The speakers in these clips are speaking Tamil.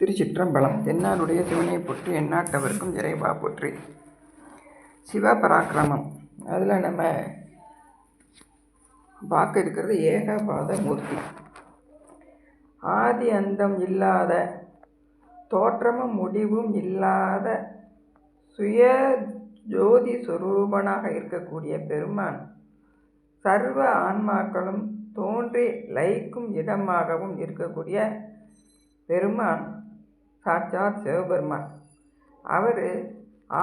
திருச்சிற்றம்பலம் என்னாருடைய சிவனை போற்றி எந்நாட்டவர்க்கும் இறைவா போற்றி. சிவபராக்கிரமம். அதில் நம்ம பார்க்க இருக்கிறது ஏகபாத மூர்த்தி. ஆதி அந்தம் இல்லாத தோற்றமும் முடிவும் இல்லாத சுய ஜோதி சுரூபனாக இருக்கக்கூடிய பெருமான் சர்வ ஆன்மாக்களும் தோன்றி லயிக்கும் இடமாகவும் இருக்கக்கூடிய பெருமான். சாட்சாத் சிவபெருமான். அவர்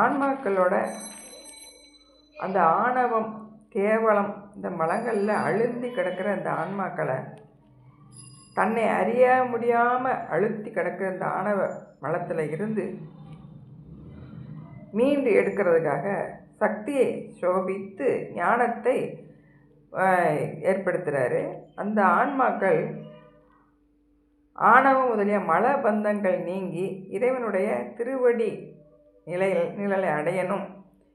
ஆன்மாக்களோட அந்த ஆணவம் கேவலம் இந்த மலங்களில் அழுந்தி கிடக்கிற அந்த ஆன்மாக்களை தன்னை அறிய முடியாமல் அழுத்தி கிடக்கிற அந்த ஆணவ மலத்தில் இருந்து மீண்டு எடுக்கிறதுக்காக சக்தியை சோபித்து ஞானத்தை ஏற்படுத்துகிறாரு அந்த ஆன்மாக்கள் ஆணவம் முதலிய மல பந்தங்கள் நீங்கி இறைவனுடைய திருவடி நிலையில் நிழலை அடையணும்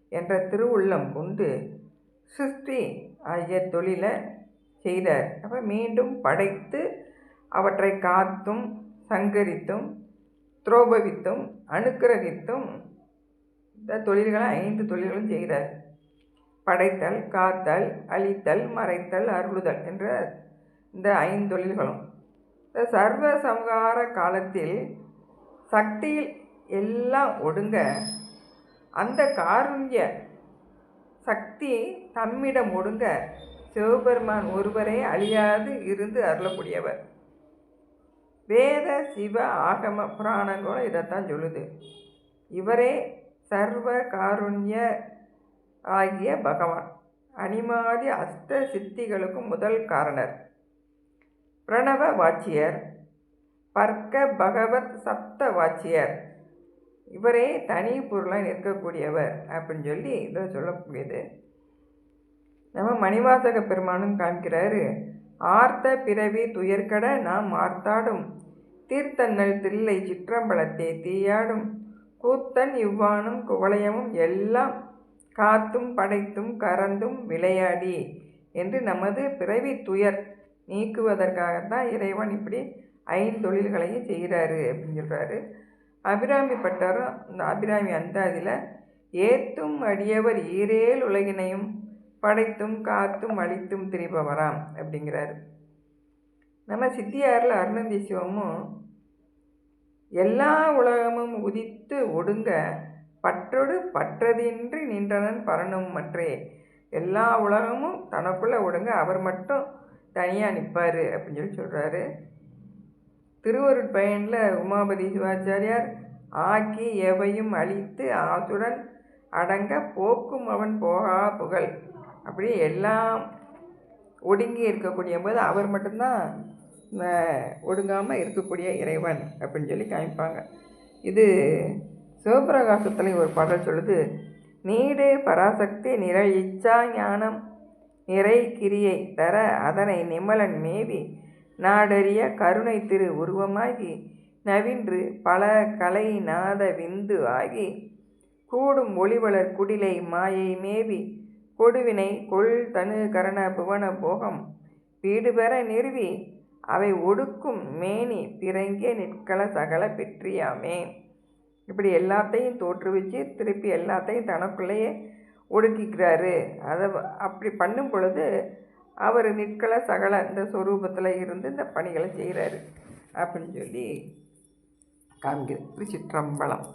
என்ற திருவுள்ளம் கொண்டு சிருஷ்டி ஆகிய தொழிலை செய்தார். அப்போ மீண்டும் படைத்து அவற்றை காத்தும் சங்கரித்தும் துரோபவித்தும் அனுக்கிரகித்தும் இந்த தொழில்களை ஐந்து தொழில்களும் செய்தார். படைத்தல் காத்தல் அழித்தல் மறைத்தல் அருளுதல் என்ற இந்த ஐந்து தொழில்களும். இந்த சர்வ சம்ஹார காலத்தில் சக்தியில் எல்லாம் ஒடுங்க. அந்த காருண்ய சக்தி தம்மிடம் ஒடுங்க. சிவபெருமான் ஒருவரே அழியாது இருந்து அருளக்கூடியவர். வேத சிவ ஆகம புராணங்களும் இதைத்தான் சொல்லுது. இவரே சர்வ காருண்ய ஆகிய பகவான். அனிமாதி அஷ்ட சித்திகளுக்கும் முதல் காரணர். பிரணவ வாச்சியர் பர்க்க பகவத் சப்த வாச்சியர். இவரே தனி பொருளாக நிற்கக்கூடியவர் அப்படின்னு சொல்லி இதை சொல்லக்கூடியது. நம்ம மணிவாசக பெருமானும் காமிக்கிறாரு ஆர்த்த பிறவி துயர்கட நாம் ஆர்த்தாடும். தீர்த்தன்னல் தில்லை சிற்றம்பலத்தை தீயாடும். கூத்தன் இவ்வானும் குவளையமும் எல்லாம் காத்தும் படைத்தும் கறந்தும் விளையாடி என்று நமது பிறவி துயர் நீக்குவதற்காகத்தான் இறைவன் இப்படி ஐந்தொழில்களையும் செய்கிறாரு அப்படின்னு சொல்கிறாரு அபிராமி பட்டாரும் இந்த அபிராமி அந்த அதில் ஏத்தும் அடியவர் ஈரேல் உலகினையும் படைத்தும் காத்தும் அழித்தும் திரிபவராம் அப்படிங்கிறாரு. நம்ம சித்தியாரில் அருணந்தி சிவமும் எல்லா உலகமும் உதித்து ஒடுங்க பற்றொடு பற்றதின்றி நின்றனன் பரணும் மற்றே. எல்லா உலகமும் தனக்குள்ளே ஒடுங்க அவர் மட்டும் தனியாக நிற்பார் அப்படின்னு சொல்லி சொல்கிறாரு திருவருட்பயனில் உமாபதி சிவாச்சாரியார் ஆக்கி எவையும் அழித்து ஆசுடன் அடங்க போக்கும் அவன் போகா புகழ். அப்படி எல்லாம் ஒடுங்கி இருக்கக்கூடிய போது அவர் மட்டும்தான் ஒடுங்காமல் இருக்கக்கூடிய இறைவன் அப்படின்னு சொல்லி காமிப்பாங்க. இது சிவபிரகாசத்தில் ஒரு பாடல் சொல்லுது நீடு பராசக்தி நிழல் இச்சா ஞானம் நிறை கிரியை தர அதனை நிமலன் மேவி நாடறிய கருணை திரு உருவமாகி நவின்று பல கலை நாத விந்து ஆகி கூடும் ஒளிவளர் குடிலை மாயை மேவி கொடுவினை கொள் தனு கரண புவன போகம் வீடு பெற நிறுவி அவை ஒடுக்கும் மேனி பிறங்கிய நிற்கல சகல பெற்றியாமே. இப்படி எல்லாத்தையும் தோற்றுவிச்சு திருப்பி எல்லாத்தையும் தனக்குள்ளேயே ஒடுக்கிக்கிறாரு அதை அப்படி பண்ணும் பொழுது அவர் நிற்கல சகல இந்த சொரூபத்தில் இருந்து இந்த பணிகளை செய்கிறாரு அப்படின்னு சொல்லி காமிக்கிறது திருச்சிற்றம்பலம்.